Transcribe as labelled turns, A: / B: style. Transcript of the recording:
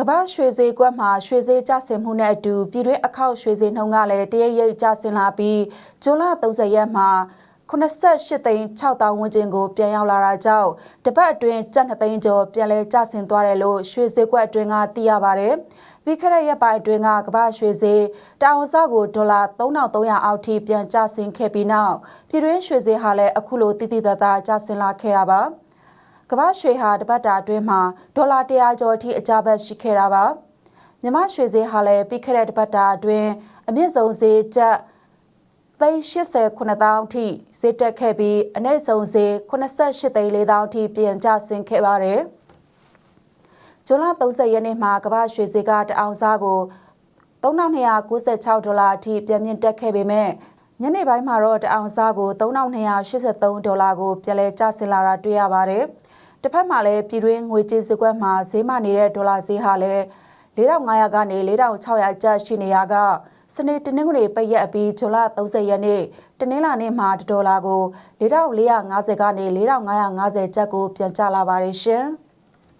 A: ကမ္ဘာရွှေဈေးကွက်မှာရွှေဈေးကျဆင်းမှုနဲ့အတူပြည်တွင်းအခောက်ရွှေဈေးနှုန်းကလည်းတရရိပ်ကျဆင်းလာပြီးဇွန်လ30ရက်မှာ88သိန်း6000ဝန်းကျင်ကိုပြန်ရောက်လာတာကြောင့်တပတ်အတွင်းကျပ်2သိန်းကျော်ပြန်လဲကျဆင်းသွားတယ်လို့ရွှေဈေးကွက်အတွင်းကသိရပါတယ်။ပြီးခဲ့တဲ့ရက်ပိုင်းအတွင်းကကမ္ဘာရွှေဈေးတာဝန်စကိုဒေါ်လာ3300အောက်ထိပြန်ကျဆင်းခဲ့ပြီးနောက်ပြည်တွင်းရွှေဈေးဟာလည်းအခုလိုတည်တည်သားသားကျဆင်းလာခဲ့တာပါ။ ကမ္ဘာရွှေဟာတပတ်တာအတွင်းမှာဒေါ်လာ100ကျော်အထိအကြဘတ်ရှိခဲ့တာပါမြမရွှေဈေးဟာလည်းပြီးခဲ့တဲ့တပတ်တာအတွင်းအမြင့်ဆုံးဈေးကျပ်သိန်း89တောင်းထိဈေးတက်ခဲ့ပြီးအနည်းဆုံးဈေး88သိန်း4တောင်းထိပြန်ကျဆင်းခဲ့ပါတယ်ဇွန်လ30ရက်နေ့မှာကမ္ဘာရွှေဈေးကတအောင်စားကို3296ဒေါ်လာအထိပြန်မြင့်တက်ခဲ့ပေမဲ့ညနေပိုင်းမှာတော့တအောင်စားကို3283ဒေါ်လာကိုပြန်လည်ကျဆင်းလာတာတွေ့ရပါတယ်။ တစ်ဖက်မှာလည်းပြည်တွင်းငွေကြေးစကွက်မှာဈေးမနေတဲ့ဒေါ်လာဈေးဟာလည်း4500ကနေ4600ကျပ်ရှိနေရကစနေတနင်္ဂနွေပိတ်ရက်အပြီးဇွန်လ30ရက်နေ့တနင်္လာနေ့မှာဒေါ်လာကို4450ကနေ4550ကျပ်ကိုပြန်ကျလာပါတယ်ရှင်။